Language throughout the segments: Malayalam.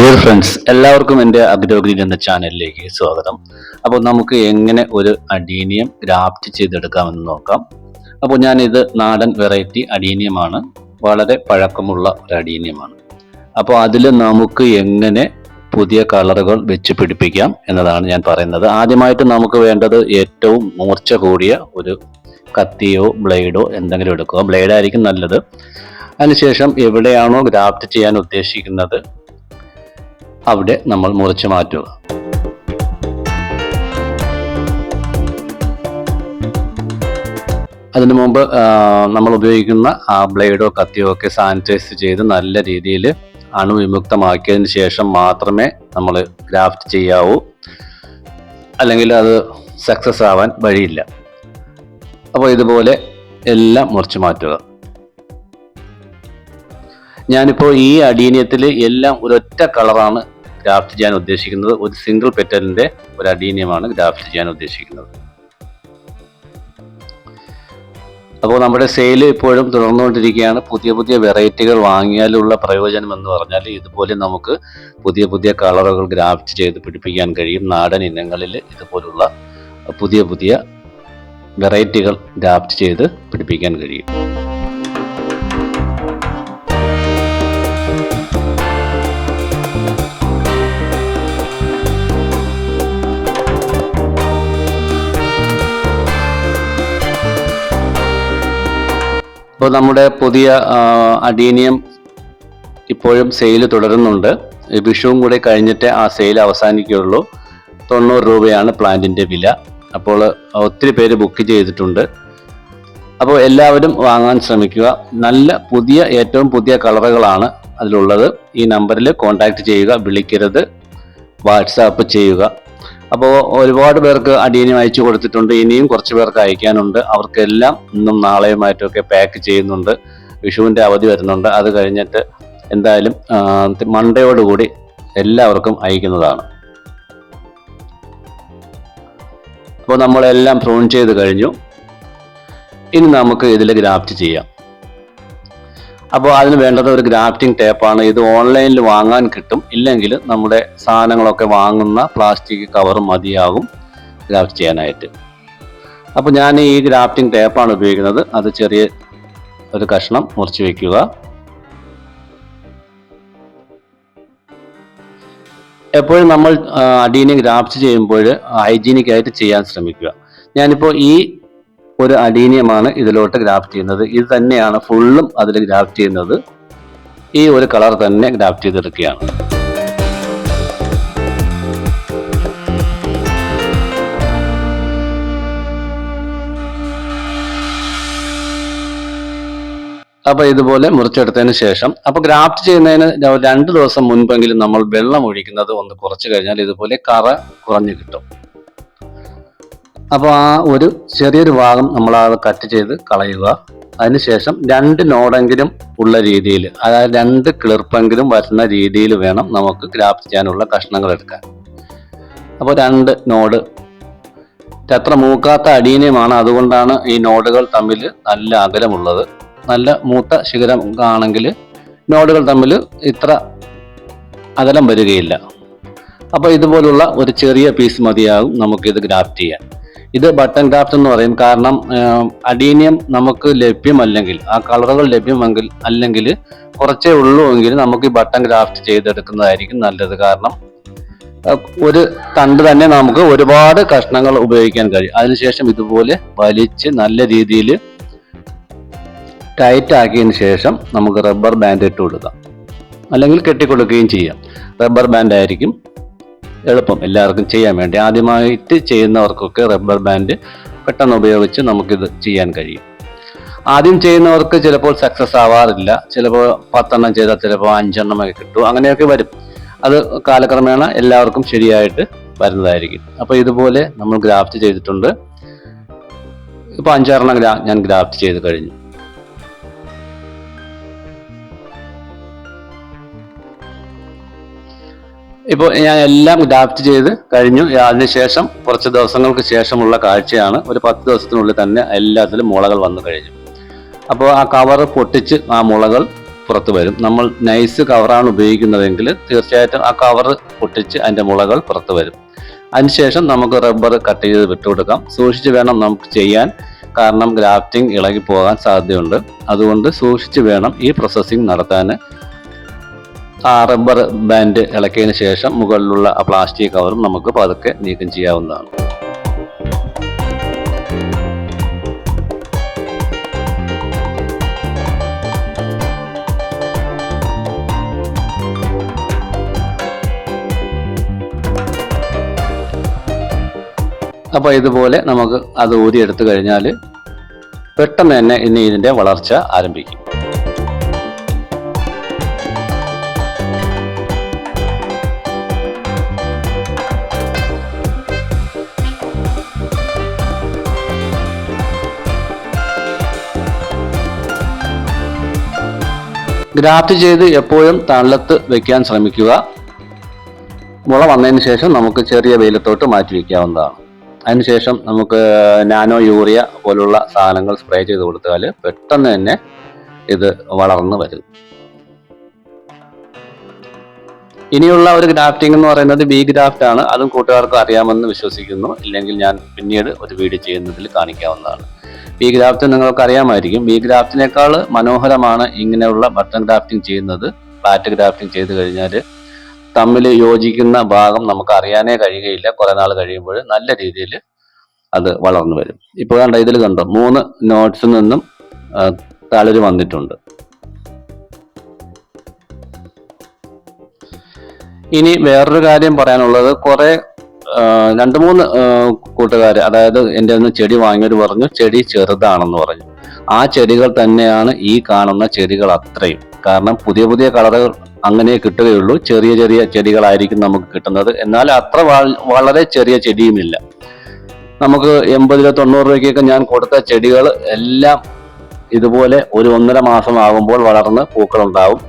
ഡിയർ ഫ്രണ്ട്സ് എല്ലാവർക്കും എന്റെ അഭിരോഗി എന്ന ചാനലിലേക്ക് സ്വാഗതം. അപ്പോൾ നമുക്ക് എങ്ങനെ ഒരു അഡീനിയം ഗ്രാഫ്റ്റ് ചെയ്തെടുക്കാമെന്ന് നോക്കാം. അപ്പോൾ ഞാനിത് നാടൻ വെറൈറ്റി അഡീനിയമാണ് വളരെ പഴക്കമുള്ള ഒരു അഡീനിയമാണ് അപ്പോൾ അതിൽ നമുക്ക് എങ്ങനെ പുതിയ കളറുകൾ വെച്ച് പിടിപ്പിക്കാം എന്നതാണ് ഞാൻ പറയുന്നത്. ആദ്യമായിട്ട് നമുക്ക് വേണ്ടത് ഏറ്റവും മൂർച്ച കൂടിയ ഒരു കത്തിയോ ബ്ലേഡോ എന്തെങ്കിലും എടുക്കുക. ബ്ലേഡായിരിക്കും നല്ലത്. അതിനുശേഷം എവിടെയാണോ ഗ്രാഫ്റ്റ് ചെയ്യാൻ ഉദ്ദേശിക്കുന്നത് അവിടെ നമ്മൾ മുറിച്ചു മാറ്റുക. അതിനു മുമ്പ് നമ്മൾ ഉപയോഗിക്കുന്ന ആ ബ്ലേഡോ കത്തിയോ ഒക്കെ സാനിറ്റൈസ് ചെയ്ത് നല്ല രീതിയിൽ അണുവിമുക്തമാക്കിയതിന് ശേഷം മാത്രമേ നമ്മൾ ഗ്രാഫ്റ്റ് ചെയ്യാവൂ. അല്ലെങ്കിൽ അത് സക്സസ് ആവാൻ വഴിയില്ല. അപ്പോൾ ഇതുപോലെ എല്ലാം മുറിച്ചു മാറ്റുക. ഞാനിപ്പോൾ ഈ അഡീനിയത്തിൽ എല്ലാം ഒരൊറ്റ കളറാണ് ഗ്രാഫ്റ്റ് ചെയ്യാൻ ഉദ്ദേശിക്കുന്നത് ഒരു സിംഗിൾ പെറ്റലിന്റെ ഒരു അഡീനിയമാണ് ഗ്രാഫ്റ്റ് ചെയ്യാൻ ഉദ്ദേശിക്കുന്നത്. അപ്പോൾ നമ്മുടെ സെയിൽ ഇപ്പോഴും തുടർന്നുകൊണ്ടിരിക്കുകയാണ്. പുതിയ പുതിയ വെറൈറ്റികൾ വാങ്ങിയാലുള്ള പ്രയോജനം എന്ന് പറഞ്ഞാൽ ഇതുപോലെ നമുക്ക് പുതിയ പുതിയ കളറുകൾ ഗ്രാഫ്റ്റ് ചെയ്ത് പിടിപ്പിക്കാൻ കഴിയും. നാടൻ ഇനങ്ങളിൽ ഇതുപോലുള്ള പുതിയ പുതിയ വെറൈറ്റികൾ ഗ്രാഫ്റ്റ് ചെയ്ത് പിടിപ്പിക്കാൻ കഴിയും. ഇപ്പോൾ നമ്മുടെ പുതിയ അഡീനിയം ഇപ്പോഴും സെയിൽ തുടരുന്നുണ്ട്. വിഷുവും കൂടെ കഴിഞ്ഞിട്ട് ആ സെയിൽ അവസാനിക്കുകയുള്ളൂ. തൊണ്ണൂറ് രൂപയാണ് പ്ലാന്റിന്റെ വില. അപ്പോൾ ഒത്തിരി പേര് ബുക്ക് ചെയ്തിട്ടുണ്ട്. അപ്പോൾ എല്ലാവരും വാങ്ങാൻ ശ്രമിക്കുക. നല്ല പുതിയ ഏറ്റവും പുതിയ കളറുകളാണ് അതിലുള്ളത്. ഈ നമ്പറിൽ കോൺടാക്ട് ചെയ്യുക വിളിക്കരുത്. വാട്സാപ്പ് ചെയ്യുക. അപ്പോൾ ഒരുപാട് പേർക്ക് അടിയനും അയച്ചു കൊടുത്തിട്ടുണ്ട്. ഇനിയും കുറച്ച് പേർക്ക് അയക്കാനുണ്ട്. അവർക്കെല്ലാം ഇന്നും നാളെയുമായിട്ടൊക്കെ പാക്ക് ചെയ്യുന്നുണ്ട്. വിഷുവിന്റെ അവധി വരുന്നുണ്ട്. അത് കഴിഞ്ഞിട്ട് എന്തായാലും മണ്ടയോടുകൂടി എല്ലാവർക്കും അയക്കുന്നതാണ്. അപ്പോൾ നമ്മളെല്ലാം പ്രൂൺ ചെയ്ത് കഴിഞ്ഞു. ഇനി നമുക്ക് ഇതിൽ ഗ്രാഫ്റ്റ് ചെയ്യാം. അപ്പോൾ അതിന് വേണ്ടത് ഒരു ഗ്രാഫ്റ്റിംഗ് ടേപ്പാണ്. ഇത് ഓൺലൈനിൽ വാങ്ങാൻ കിട്ടും. ഇല്ലെങ്കിൽ നമ്മുടെ സാധനങ്ങളൊക്കെ വാങ്ങുന്ന പ്ലാസ്റ്റിക് കവർ മതിയാകും ഗ്രാഫ്റ്റ് ചെയ്യാനായിട്ട്. അപ്പോൾ ഞാൻ ഈ ഗ്രാഫ്റ്റിംഗ് ടേപ്പാണ് ഉപയോഗിക്കുന്നത്. അത് ചെറിയ ഒരു കഷ്ണം മുറിച്ച് വയ്ക്കുക എപ്പോഴും നമ്മൾ അടീനെ ഗ്രാഫ്റ്റ് ചെയ്യുമ്പോൾ ഹൈജീനിക് ആയിട്ട് ചെയ്യാൻ ശ്രമിക്കുക. ഞാനിപ്പോൾ ഈ ഒരു അലീനിയമാണ് ഇതിലോട്ട് ഗ്രാഫ്റ്റ് ചെയ്യുന്നത്. ഇത് തന്നെയാണ് ഫുള്ളും അതിൽ ഗ്രാഫ്റ്റ് ചെയ്യുന്നത്. ഈ ഒരു കളർ തന്നെ ഗ്രാഫ്റ്റ് ചെയ്തെടുക്കുകയാണ്. അപ്പൊ ഇതുപോലെ മുറിച്ചെടുത്തതിന് ശേഷം അപ്പൊ ഗ്രാഫ്റ്റ് ചെയ്യുന്നതിന് രണ്ട് ദിവസം മുൻപെങ്കിലും നമ്മൾ വെള്ളം ഒഴിക്കുന്നത് ഒന്ന് കുറച്ച് കഴിഞ്ഞാൽ ഇതുപോലെ കറ കുറഞ്ഞു കിട്ടും. അപ്പോൾ ആ ഒരു ചെറിയൊരു ഭാഗം നമ്മൾ അത് കട്ട് ചെയ്ത് കളയുക. അതിനുശേഷം രണ്ട് നോടെങ്കിലും ഉള്ള രീതിയിൽ അതായത് രണ്ട് കിളിർപ്പെങ്കിലും വരുന്ന രീതിയിൽ വേണം നമുക്ക് ഗ്രാഫ്റ്റ് ചെയ്യാനുള്ള കഷ്ണങ്ങൾ എടുക്കാൻ. അപ്പോൾ രണ്ട് നോഡ് അത്ര മൂക്കാത്ത അടീനയുമാണ്. അതുകൊണ്ടാണ് ഈ നോഡുകൾ തമ്മിൽ നല്ല അകലമുള്ളത്. നല്ല മൂത്ത ശിഖരം ആണെങ്കിൽ നോഡുകൾ തമ്മിൽ ഇത്ര അകലം വരികയില്ല. അപ്പോൾ ഇതുപോലുള്ള ഒരു ചെറിയ പീസ് മതിയാകും നമുക്കിത് ഗ്രാഫ്റ്റ് ചെയ്യാൻ. ഇത് ബട്ടൺ ക്രാഫ്റ്റ് എന്ന് പറയും. കാരണം അഡീനിയം നമുക്ക് ലഭ്യമല്ലെങ്കിൽ ആ കളറുകൾ ലഭ്യമെങ്കിൽ അല്ലെങ്കിൽ കുറച്ചേ ഉള്ളൂ എങ്കിൽ നമുക്ക് ഈ ബട്ടൺ ക്രാഫ്റ്റ് ചെയ്തെടുക്കുന്നതായിരിക്കും നല്ലത്. കാരണം ഒരു തണ്ട് തന്നെ നമുക്ക് ഒരുപാട് കഷ്ണങ്ങൾ ഉപയോഗിക്കാൻ കഴിയും. അതിനുശേഷം ഇതുപോലെ വലിച്ച് നല്ല രീതിയിൽ ടൈറ്റ് ആക്കിയതിന് ശേഷം നമുക്ക് റബ്ബർ ബാൻഡ് ഇട്ട് കൊടുക്കാം. അല്ലെങ്കിൽ കെട്ടിക്കൊടുക്കുകയും ചെയ്യാം. റബ്ബർ ബാൻഡ് ആയിരിക്കും എളുപ്പം എല്ലാവർക്കും ചെയ്യാൻ വേണ്ടി. ആദ്യമായിട്ട് ചെയ്യുന്നവർക്കൊക്കെ റബ്ബർ ബാൻഡ് പെട്ടെന്ന് ഉപയോഗിച്ച് നമുക്കിത് ചെയ്യാൻ കഴിയും. ആദ്യം ചെയ്യുന്നവർക്ക് ചിലപ്പോൾ സക്സസ് ആവാറില്ല. ചിലപ്പോൾ പത്തെണ്ണം ചെയ്താൽ ചിലപ്പോൾ അഞ്ചെണ്ണമൊക്കെ കിട്ടും. അങ്ങനെയൊക്കെ വരും. അത് കാലക്രമേണ എല്ലാവർക്കും ശരിയായിട്ട് വരുന്നതായിരിക്കും. അപ്പോൾ ഇതുപോലെ നമ്മൾ ഗ്രാഫ്റ്റ് ചെയ്തിട്ടുണ്ട്. ഇപ്പോൾ അഞ്ചാറെണ്ണം ഞാൻ ഗ്രാഫ്റ്റ് ചെയ്ത് കഴിഞ്ഞു. ഇപ്പോൾ ഞാൻ എല്ലാം ഡാപ്റ്റ് ചെയ്ത് കഴിഞ്ഞു. അതിനുശേഷം കുറച്ച് ദിവസങ്ങൾക്ക് ശേഷമുള്ള കാഴ്ചയാണ്. ഒരു പത്ത് ദിവസത്തിനുള്ളിൽ തന്നെ എല്ലാത്തിലും മുളകൾ വന്നു കഴിഞ്ഞു. അപ്പോൾ ആ കവർ പൊട്ടിച്ച് ആ മുളകൾ പുറത്ത് വരും. നമ്മൾ നൈസ് കവറാണ് ഉപയോഗിക്കുന്നതെങ്കിൽ തീർച്ചയായിട്ടും ആ കവർ പൊട്ടിച്ച് അതിന്റെ മുളകൾ പുറത്ത് വരും. അതിനുശേഷം നമുക്ക് റബ്ബർ കട്ട് ചെയ്ത് വിട്ടുകൊടുക്കാം സൂക്ഷിച്ച് വേണം നമുക്ക് ചെയ്യാൻ. കാരണം ഗ്രാഫ്റ്റിംഗ് ഇളകി പോകാൻ സാധ്യതയുണ്ട്. അതുകൊണ്ട് സൂക്ഷിച്ച് വേണം ഈ പ്രോസസ്സിംഗ് നടത്താൻ. ആ റബ്ബർ ബാൻഡ് ഇളക്കിയതിന് ശേഷം മുകളിലുള്ള ആ പ്ലാസ്റ്റിക് കവറും നമുക്ക് പതുക്കെ നീക്കം ചെയ്യാവുന്നതാണ്. അപ്പോൾ ഇതുപോലെ നമുക്ക് അത് ഊരിയെടുത്തു കഴിഞ്ഞാൽ പെട്ടെന്ന് തന്നെ ഇനി ഇതിന്റെ വളർച്ച ആരംഭിക്കും. ഗ്രാഫ്റ്റ് ചെയ്ത് എപ്പോഴും തണലത്ത് വെക്കാൻ ശ്രമിക്കുക. മുള വന്നതിന് ശേഷം നമുക്ക് ചെറിയ വെയിലത്തോട്ട് മാറ്റി വയ്ക്കാവുന്നതാണ് അതിനുശേഷം നമുക്ക് നാനോ യൂറിയ പോലുള്ള സാധനങ്ങൾ സ്പ്രേ ചെയ്ത് കൊടുത്താൽ പെട്ടെന്ന് തന്നെ ഇത് വളർന്നു വരും. ഇനിയുള്ള ഒരു ഗ്രാഫ്റ്റിംഗ് എന്ന് പറയുന്നത് ബി ഗ്രാഫ്റ്റ് ആണ്. അതും കൂട്ടുകാർക്ക് അറിയാമെന്ന് വിശ്വസിക്കുന്നു. ഇല്ലെങ്കിൽ ഞാൻ പിന്നീട് ഒരു വീഡിയോ ചെയ്യുന്നതിൽ കാണിക്കാവുന്നതാണ്. ബി ഗ്രാഫ്റ്റ് നിങ്ങൾക്ക് അറിയാമായിരിക്കും. ബി ഗ്രാഫ്റ്റിനേക്കാൾ മനോഹരമാണ് ഇങ്ങനെയുള്ള ബട്ടൺ ഗ്രാഫ്റ്റിംഗ് ചെയ്യുന്നത്. ഫ്ലാറ്റ് ഗ്രാഫ്റ്റിംഗ് ചെയ്ത് കഴിഞ്ഞാൽ തമ്മിൽ യോജിക്കുന്ന ഭാഗം നമുക്ക് അറിയാനേ കഴിയുകയില്ല. കുറെ നാൾ കഴിയുമ്പോൾ നല്ല രീതിയിൽ അത് വളർന്നു വരും. ഇപ്പോൾ കണ്ട ഇതിൽ കണ്ടോ മൂന്ന് നോട്ട്സിൽ നിന്നും തളര് വന്നിട്ടുണ്ട്. ഇനി വേറൊരു കാര്യം പറയാനുള്ളത് കുറെ രണ്ട് മൂന്ന് കൂട്ടുകാർ അതായത് എന്റെ ഒന്ന് ചെടി വാങ്ങിയവർ പറഞ്ഞു ചെടി ചെറുതാണെന്ന് പറഞ്ഞു. ആ ചെടികൾ തന്നെയാണ് ഈ കാണുന്ന ചെടികൾ അത്രയും. കാരണം പുതിയ പുതിയ കളറുകൾ അങ്ങനെ കിട്ടുകയുള്ളൂ. ചെറിയ ചെറിയ ചെടികളായിരിക്കും നമുക്ക് കിട്ടുന്നത്. എന്നാൽ അത്ര വളരെ ചെറിയ ചെടിയുമില്ല. നമുക്ക് എൺപതിലോ തൊണ്ണൂറ് രൂപയ്ക്കൊക്കെ ഞാൻ കൊടുത്ത ചെടികൾ എല്ലാം ഇതുപോലെ ഒരു ഒന്നര മാസം ആകുമ്പോൾ വളർന്ന് പൂക്കളുണ്ടാവും.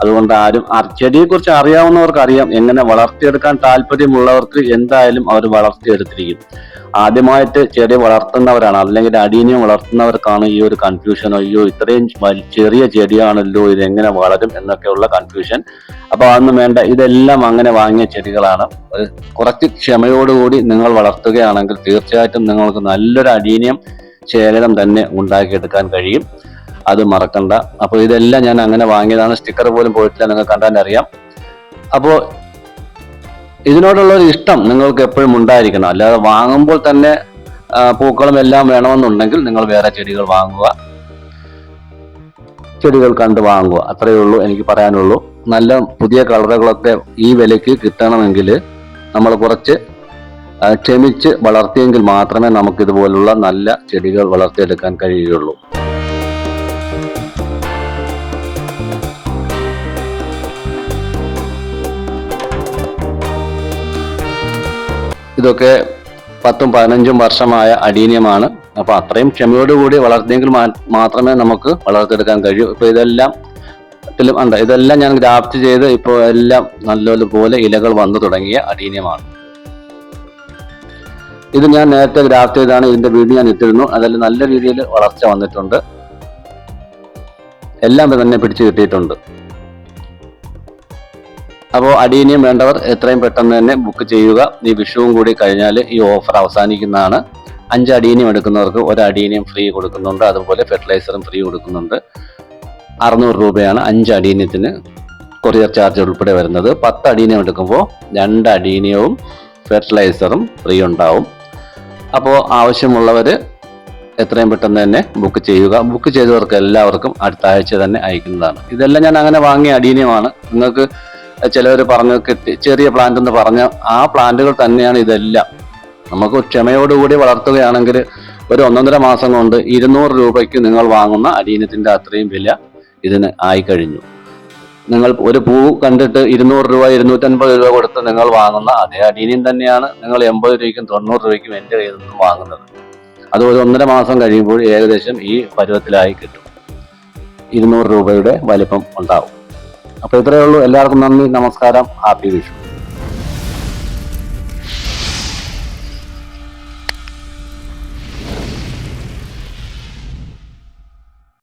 അതുകൊണ്ട് ആരും ചെടിയെ കുറിച്ച് അറിയാവുന്നവർക്ക് അറിയാം എങ്ങനെ വളർത്തിയെടുക്കാൻ താല്പര്യമുള്ളവർക്ക് എന്തായാലും അവർ വളർത്തിയെടുത്തിരിക്കും. ആദ്യമായിട്ട് ചെടി വളർത്തുന്നവരാണ് അല്ലെങ്കിൽ അടീനെ വളർത്തുന്നവർക്കാണ് ഈ ഒരു കൺഫ്യൂഷൻ അയ്യോ ഇത്രയും ചെറിയ ചെടിയാണല്ലോ ഇത് എങ്ങനെ വളരും എന്നൊക്കെയുള്ള കൺഫ്യൂഷൻ അപ്പൊ അതൊന്നും വേണ്ട. ഇതെല്ലാം അങ്ങനെ വാങ്ങിയ ചെടികളാണ്. കുറച്ച് ക്ഷമയോടുകൂടി നിങ്ങൾ വളർത്തുകയാണെങ്കിൽ തീർച്ചയായിട്ടും നിങ്ങൾക്ക് നല്ലൊരു അടീനിയം ശേഖരം തന്നെ ഉണ്ടാക്കിയെടുക്കാൻ കഴിയും. അത് മറക്കണ്ട. അപ്പോൾ ഇതെല്ലാം ഞാൻ അങ്ങനെ വാങ്ങിയതാണ്. സ്റ്റിക്കർ പോലും പോയിട്ടില്ല നിങ്ങൾക്ക് കണ്ടാൽ അറിയാം. അപ്പോൾ ഇതിനോടുള്ള ഒരു ഇഷ്ടം നിങ്ങൾക്ക് എപ്പോഴും ഉണ്ടായിരിക്കണം. അല്ലാതെ വാങ്ങുമ്പോൾ തന്നെ പൂക്കളും എല്ലാം വേണമെന്നുണ്ടെങ്കിൽ നിങ്ങൾ വേറെ ചെടികൾ വാങ്ങുക. ചെടികൾ കണ്ട് വാങ്ങുക. അത്രയേ ഉള്ളൂ എനിക്ക് പറയാനുള്ളൂ. നല്ല പുതിയ കളറുകളൊക്കെ ഈ വിലയ്ക്ക് കിട്ടണമെങ്കിൽ നമ്മൾ കുറച്ച് ക്ഷമിച്ച് വളർത്തിയെങ്കിൽ മാത്രമേ നമുക്ക് ഇതുപോലുള്ള നല്ല ചെടികൾ വളർത്തിയെടുക്കാൻ കഴിയുകയുള്ളൂ. ഇതൊക്കെ പത്തും പതിനഞ്ചും വർഷമായ അടീനിയമാണ്. അപ്പൊ അത്രയും ക്ഷമയോടുകൂടി വളർത്തിയെങ്കിൽ മാത്രമേ നമുക്ക് വളർത്തിയെടുക്കാൻ കഴിയൂ. ഇപ്പൊ ഇതെല്ലാം ഇതിലും ഉണ്ട്. ഇതെല്ലാം ഞാൻ ഗ്രാഫ്റ്റ് ചെയ്ത് ഇപ്പോൾ എല്ലാം നല്ലതുപോലെ ഇലകൾ വന്നു തുടങ്ങിയ അടീനിയമാണ്. ഇത് ഞാൻ നേരത്തെ ഗ്രാഫ്റ്റ് ചെയ്താണ് ഇതിന്റെ വീട് ഞാൻ ഇട്ടിരുന്നു. അതിൽ നല്ല രീതിയിൽ വളർച്ച വന്നിട്ടുണ്ട്. എല്ലാം തന്നെ പിടിച്ചു കിട്ടിയിട്ടുണ്ട്. അപ്പോൾ അടിയനിയും വേണ്ടവർ എത്രയും പെട്ടെന്ന് തന്നെ ബുക്ക് ചെയ്യുക. ഈ വിഷുവും കൂടി കഴിഞ്ഞാൽ ഈ ഓഫർ അവസാനിക്കുന്നതാണ്. അഞ്ച് അടിയനിയും എടുക്കുന്നവർക്ക് ഒരു അടിയനിയും ഫ്രീ കൊടുക്കുന്നുണ്ട്. അതുപോലെ ഫെർട്ടിലൈസറും ഫ്രീ കൊടുക്കുന്നുണ്ട്. അറുന്നൂറ് രൂപയാണ് അഞ്ച് അടിയനിയത്തിന് കൊറിയർ ചാർജ് ഉൾപ്പെടെ വരുന്നത്. പത്ത് അടിയനിയം എടുക്കുമ്പോൾ രണ്ട് അടിയനിയവും ഫെർട്ടിലൈസറും ഫ്രീ ഉണ്ടാവും. അപ്പോൾ ആവശ്യമുള്ളവർ എത്രയും പെട്ടെന്ന് തന്നെ ബുക്ക് ചെയ്യുക. ബുക്ക് ചെയ്തവർക്ക് എല്ലാവർക്കും അടുത്ത ആഴ്ച തന്നെ അയക്കുന്നതാണ്. ഇതെല്ലാം ഞാൻ അങ്ങനെ വാങ്ങിയ അടീനിയമാണ് നിങ്ങൾക്ക് ചിലവർ പറഞ്ഞു കിട്ടി ചെറിയ പ്ലാന്റ് എന്ന് പറഞ്ഞ ആ പ്ലാന്റുകൾ തന്നെയാണ് ഇതെല്ലാം. നമുക്ക് ക്ഷമയോടുകൂടി വളർത്തുകയാണെങ്കിൽ ഒരു ഒന്നൊന്നര മാസം കൊണ്ട് ഇരുന്നൂറ് രൂപയ്ക്ക് നിങ്ങൾ വാങ്ങുന്ന അരീനത്തിന്റെ അത്രയും വില ഇതിന് ആയിക്കഴിഞ്ഞു നിങ്ങൾ ഒരു പൂ കണ്ടിട്ട് ഇരുന്നൂറ് രൂപ ഇരുന്നൂറ്റൻപത് രൂപ കൊടുത്ത് നിങ്ങൾ വാങ്ങുന്ന അതേ അടീനിയം തന്നെയാണ് നിങ്ങൾ എൺപത് രൂപയ്ക്കും തൊണ്ണൂറ് രൂപയ്ക്കും എന്റെ കയ്യിൽ നിന്നും വാങ്ങുന്നത്. അത് ഒരു ഒന്നര മാസം കഴിയുമ്പോൾ ഏകദേശം ഈ പരുവത്തിലായി കിട്ടും. ഇരുന്നൂറ് രൂപയുടെ വലിപ്പം ഉണ്ടാവും. അപ്പോൾ ഇത്രയേ ഉള്ളൂ. എല്ലാവർക്കും നന്ദി നമസ്കാരം. ഹാപ്പി വിഷു.